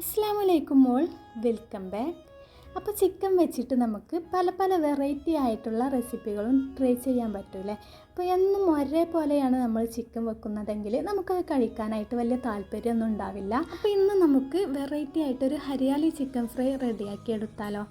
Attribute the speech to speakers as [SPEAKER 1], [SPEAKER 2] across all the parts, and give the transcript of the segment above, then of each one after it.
[SPEAKER 1] അസ്സാം വലൈക്കും മോൾ. Welcome back. അപ്പോൾ ചിക്കൻ വെച്ചിട്ട് നമുക്ക് പല പല വെറൈറ്റി ആയിട്ടുള്ള റെസിപ്പികളും ട്രൈ ചെയ്യാൻ പറ്റൂലേ അപ്പോൾ എന്നും ഒരേപോലെയാണ് നമ്മൾ ചിക്കൻ വെക്കുന്നതെങ്കിൽ നമുക്കത് കഴിക്കാനായിട്ട് വലിയ താല്പര്യമൊന്നും ഉണ്ടാവില്ല. അപ്പോൾ ഇന്ന് നമുക്ക് വെറൈറ്റി ആയിട്ടൊരു ഹരിയാലി ചിക്കൻ ഫ്രൈ റെഡിയാക്കി എടുത്താലോ?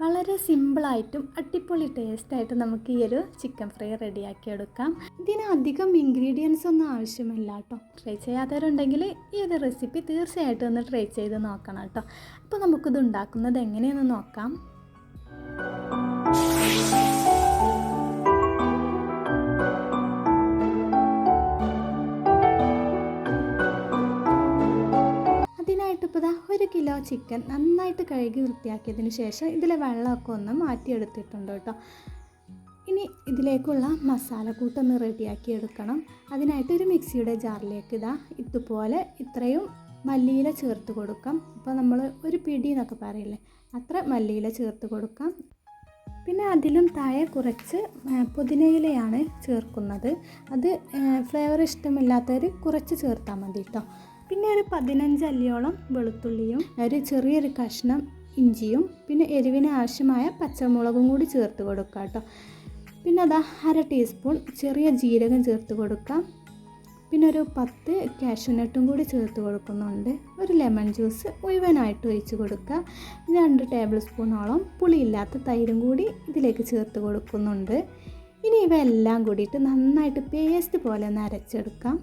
[SPEAKER 1] വളരെ സിമ്പിളായിട്ടും അടിപൊളി ടേസ്റ്റായിട്ടും നമുക്ക് ഈ ഒരു ചിക്കൻ ഫ്രൈ റെഡിയാക്കി എടുക്കാം. ഇതിന് അധികം ഇൻഗ്രീഡിയൻസ് ഒന്നും ആവശ്യമില്ല കേട്ടോ ട്രൈ ചെയ്യാത്തവരുണ്ടെങ്കിൽ ഈ ഒരു റെസിപ്പി തീർച്ചയായിട്ടും ഒന്ന് ട്രൈ ചെയ്ത് നോക്കണം കേട്ടോ അപ്പോൾ നമുക്കിത് ഉണ്ടാക്കുന്നത് എങ്ങനെയെന്ന് നോക്കാം. ചിക്കൻ നന്നായിട്ട് കഴുകി വൃത്തിയാക്കിയതിന് ശേഷം ഇതിലെ വെള്ളമൊക്കെ ഒന്ന് മാറ്റിയെടുത്തിട്ടുണ്ട് കേട്ടോ. ഇനി ഇതിലേക്കുള്ള മസാലക്കൂട്ടൊന്ന് റെഡിയാക്കി എടുക്കണം. അതിനായിട്ട് ഒരു മിക്സിയുടെ ജാറിലേക്ക് ഇതാ ഇതുപോലെ ഇത്രയും മല്ലിയില ചേർത്ത് കൊടുക്കാം. ഇപ്പോൾ നമ്മൾ ഒരു പിടി എന്നൊക്കെ പറയില്ലേ അത്ര മല്ലിയില ചേർത്ത് കൊടുക്കാം. പിന്നെ അതിലും താഴെ കുറച്ച് പുതിനയിലയാണ് ചേർക്കുന്നത്. അത് ഫ്ലേവർ ഇഷ്ടമില്ലാത്തവർ കുറച്ച് ചേർത്താൽ മതി കേട്ടോ. പിന്നെ ഒരു പതിനഞ്ച് അല്ലിയോളം വെളുത്തുള്ളിയും ഒരു ചെറിയൊരു കഷ്ണം ഇഞ്ചിയും പിന്നെ എരിവിന് ആവശ്യമായ പച്ചമുളകും കൂടി ചേർത്ത് കൊടുക്കുക കേട്ടോ. പിന്നെ അതാ അര ടീസ്പൂൺ ചെറിയ ജീരകം ചേർത്ത് കൊടുക്കാം. പിന്നെ ഒരു പത്ത് കാഷ്യൂനട്ടും കൂടി ചേർത്ത് കൊടുക്കുന്നുണ്ട്. ഒരു ലെമൺ ജ്യൂസ് മുഴുവനായിട്ട് ഒഴിച്ച് കൊടുക്കുക. രണ്ട് ടേബിൾ സ്പൂണോളം പുളിയില്ലാത്ത തൈരും കൂടി ഇതിലേക്ക് ചേർത്ത് കൊടുക്കുന്നുണ്ട്. ഇനി ഇവയെല്ലാം കൂടിയിട്ട് നന്നായിട്ട് പേസ്റ്റ് പോലെ ഒന്ന് അരച്ചെടുക്കാം.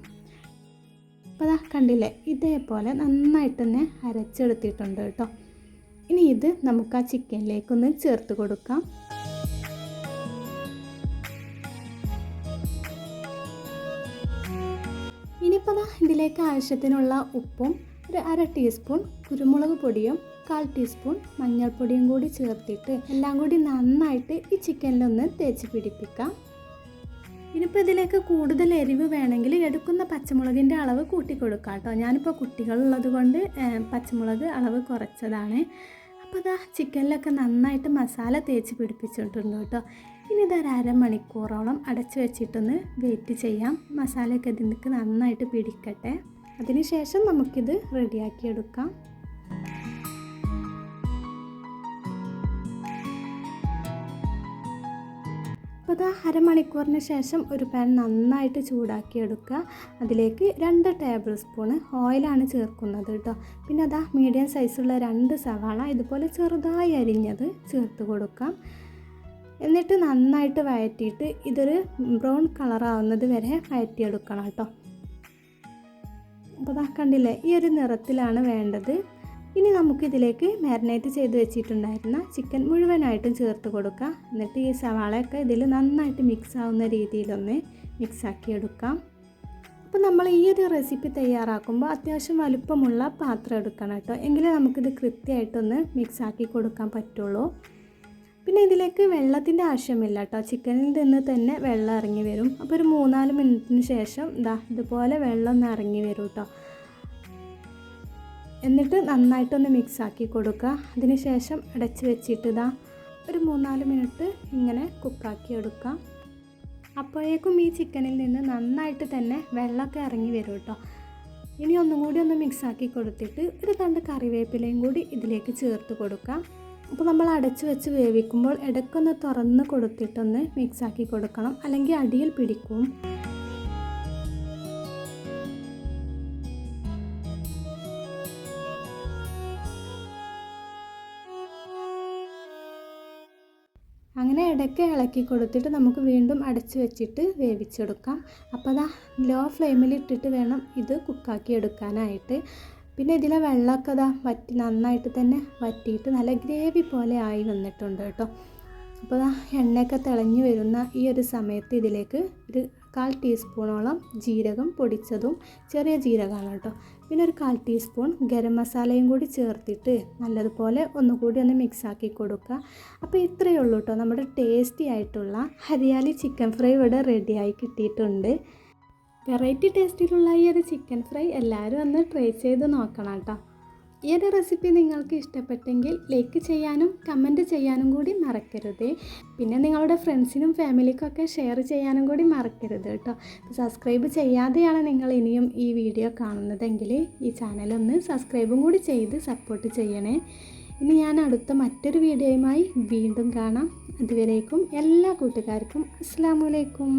[SPEAKER 1] അപ്പോൾ അതാ കണ്ടില്ലേ? ഇതേപോലെ നന്നായിട്ട് തന്നെ അരച്ചെടുത്തിട്ടുണ്ട് കേട്ടോ. ഇനി ഇത് നമുക്ക് ആ ചിക്കനിലേക്കൊന്ന് ചേർത്ത് കൊടുക്കാം. ഇനിയിപ്പോൾ ഇതിലേക്ക് ആവശ്യത്തിനുള്ള ഉപ്പും ഒരു അര ടീസ്പൂൺ കുരുമുളക് പൊടിയും കാൽ ടീസ്പൂൺ മഞ്ഞൾപ്പൊടിയും കൂടി ചേർത്തിട്ട് എല്ലാം കൂടി നന്നായിട്ട് ഈ ചിക്കനിലൊന്ന് തേച്ച് പിടിപ്പിക്കാം. ഇനിയിപ്പോൾ ഇതിലേക്ക് കൂടുതൽ എരിവ് വേണമെങ്കിൽ എടുക്കുന്ന പച്ചമുളകിന്റെ അളവ് കൂട്ടിക്കൊടുക്കാം കേട്ടോ. ഞാനിപ്പോൾ കുട്ടികളുള്ളത് കൊണ്ട് പച്ചമുളക് അളവ് കുറച്ചതാണ്. അപ്പോൾ ഇതാ ചിക്കനിലൊക്കെ നന്നായിട്ട് മസാല തേച്ച് പിടിപ്പിച്ചിട്ടുണ്ട് കേട്ടോ. ഇനി ഇതൊരു അരമണിക്കൂറോളം അടച്ചു വെച്ചിട്ടൊന്ന് വെയിറ്റ് ചെയ്യാം. മസാലയൊക്കെ ഇതിലേക്ക് നന്നായിട്ട് പിടിക്കട്ടെ. അതിനുശേഷം നമുക്കിത് റെഡിയാക്കി അപ്പോൾ ഇതാ അരമണിക്കൂറിന് ശേഷം ഒരു പാൻ നന്നായിട്ട് ചൂടാക്കി എടുക്കുക അതിലേക്ക് രണ്ട് ടേബിൾ സ്പൂണ് ഓയിലാണ് ചേർക്കുന്നത് കേട്ടോ. പിന്നെ അതാ മീഡിയം സൈസുള്ള രണ്ട് സവാള ഇതുപോലെ ചെറുതായി അരിഞ്ഞത് ചേർത്ത് കൊടുക്കാം. എന്നിട്ട് നന്നായിട്ട് വഴറ്റിയിട്ട് ഇതൊരു ബ്രൗൺ കളറാവുന്നത് വരെ വഴറ്റിയെടുക്കണം കേട്ടോ. അപ്പോൾ ദാ കണ്ടില്ലേ ഈ ഒരു നിറത്തിലാണ് വേണ്ടത്. ഇനി നമുക്കിതിലേക്ക് മാരിനേറ്റ് ചെയ്ത് വെച്ചിട്ടുണ്ടായിരുന്ന ചിക്കൻ മുഴുവനായിട്ടും ചേർത്ത് കൊടുക്കാം. എന്നിട്ട് ഈ സവാളയൊക്കെ ഇതിൽ നന്നായിട്ട് മിക്സ് ആവുന്ന രീതിയിലൊന്ന് മിക്സാക്കി എടുക്കാം. അപ്പോൾ നമ്മൾ ഈ ഒരു റെസിപ്പി തയ്യാറാക്കുമ്പോൾ അത്യാവശ്യം വലുപ്പമുള്ള പാത്രം എടുക്കണം കേട്ടോ. എങ്കിലേ നമുക്കിത് കൃത്യമായിട്ടൊന്ന് മിക്സാക്കി കൊടുക്കാൻ പറ്റുള്ളൂ. പിന്നെ ഇതിലേക്ക് വെള്ളത്തിന്റെ ആവശ്യമില്ല കേട്ടോ. ചിക്കനിൽ നിന്ന് തന്നെ വെള്ളം ഇറങ്ങി വരും. അപ്പോൾ ഒരു മൂന്നാൽ മിനിറ്റിന് ശേഷം ഇതാ ഇതുപോലെ വെള്ളം ഒന്ന് ഇറങ്ങി വരും കേട്ടോ. എന്നിട്ട് നന്നായിട്ടൊന്ന് മിക്സ് ആക്കി കൊടുക്കുക. അതിനുശേഷം അടച്ച് വെച്ചിട്ട് ഇതാ ഒരു മൂന്നാൽ മിനിറ്റ് ഇങ്ങനെ കുക്കാക്കി എടുക്കാം അപ്പോഴേക്കും ഈ ചിക്കനിൽ നിന്ന് നന്നായിട്ട് തന്നെ വെള്ളമൊക്കെ ഇറങ്ങി വരും കേട്ടോ. ഇനി ഒന്നും കൂടി ഒന്ന് മിക്സാക്കി കൊടുത്തിട്ട് ഒരു തണ്ട് കറിവേപ്പിലയും കൂടി ഇതിലേക്ക് ചേർത്ത് കൊടുക്കാം അപ്പോൾ നമ്മൾ അടച്ച് വെച്ച് വേവിക്കുമ്പോൾ ഇടയ്ക്കൊന്ന് തുറന്ന് കൊടുത്തിട്ടൊന്ന് മിക്സാക്കി കൊടുക്കണം. അല്ലെങ്കിൽ അടിയിൽ പിടിക്കും. അങ്ങനെ ഇടയ്ക്ക് ഇളക്കി കൊടുത്തിട്ട് നമുക്ക് വീണ്ടും അടച്ച് വെച്ചിട്ട് വേവിച്ചെടുക്കാം. അപ്പോൾ അതാ ലോ ഫ്ലെയിമിൽ ഇട്ടിട്ട് വേണം ഇത് കുക്കാക്കി എടുക്കാനായിട്ട്. പിന്നെ ഇതിലെ വെള്ളമൊക്കെ അതാ വറ്റി നന്നായിട്ട് തന്നെ വറ്റിയിട്ട് നല്ല ഗ്രേവി പോലെ ആയി വന്നിട്ടുണ്ട് കേട്ടോ. അപ്പോൾ ആ എണ്ണയൊക്കെ തിളഞ്ഞു വരുന്ന ഈ ഒരു സമയത്ത് ഇതിലേക്ക് ഒരു കാൽ ടീസ്പൂണോളം ജീരകം പൊടിച്ചതും ചെറിയ ജീരകമാണ് കേട്ടോ. പിന്നെ ഒരു കാൽ ടീസ്പൂൺ ഗരം മസാലയും കൂടി ചേർത്തിട്ട് നല്ലതുപോലെ ഒന്നുകൂടി ഒന്ന് മിക്സ് ആക്കി കൊടുക്കുക. അപ്പോൾ ഇത്രയേ ഉള്ളൂ കേട്ടോ. നമ്മുടെ ടേസ്റ്റി ആയിട്ടുള്ള ഹരിയാലി ചിക്കൻ ഫ്രൈ ഇവിടെ റെഡിയായി കിട്ടിയിട്ടുണ്ട്. വെറൈറ്റി ടേസ്റ്റിലുള്ള ഈ ഒരു ചിക്കൻ ഫ്രൈ എല്ലാവരും ഒന്ന് ട്രൈ ചെയ്ത് നോക്കണം കേട്ടോ. ഈ ഒരു റെസിപ്പി നിങ്ങൾക്ക് ഇഷ്ടപ്പെട്ടെങ്കിൽ ലൈക്ക് ചെയ്യാനും കമന്റ് ചെയ്യാനും കൂടി മറക്കരുത്. പിന്നെ നിങ്ങളുടെ ഫ്രണ്ട്സിനും ഫാമിലിക്കൊക്കെ ഷെയർ ചെയ്യാനും കൂടി മറക്കരുത് കേട്ടോ. സബ്സ്ക്രൈബ് ചെയ്യാതെയാണ് നിങ്ങൾ ഇനിയും ഈ വീഡിയോ കാണുന്നതെങ്കിൽ ഈ ചാനലൊന്ന് സബ്സ്ക്രൈബും കൂടി ചെയ്ത് സപ്പോർട്ട് ചെയ്യണേ. ഇനി ഞാൻ അടുത്ത മറ്റൊരു വീഡിയോയുമായി വീണ്ടും കാണാം. അതുവരേക്കും എല്ലാ കൂട്ടുകാർക്കും അസ്സാം വലൈക്കും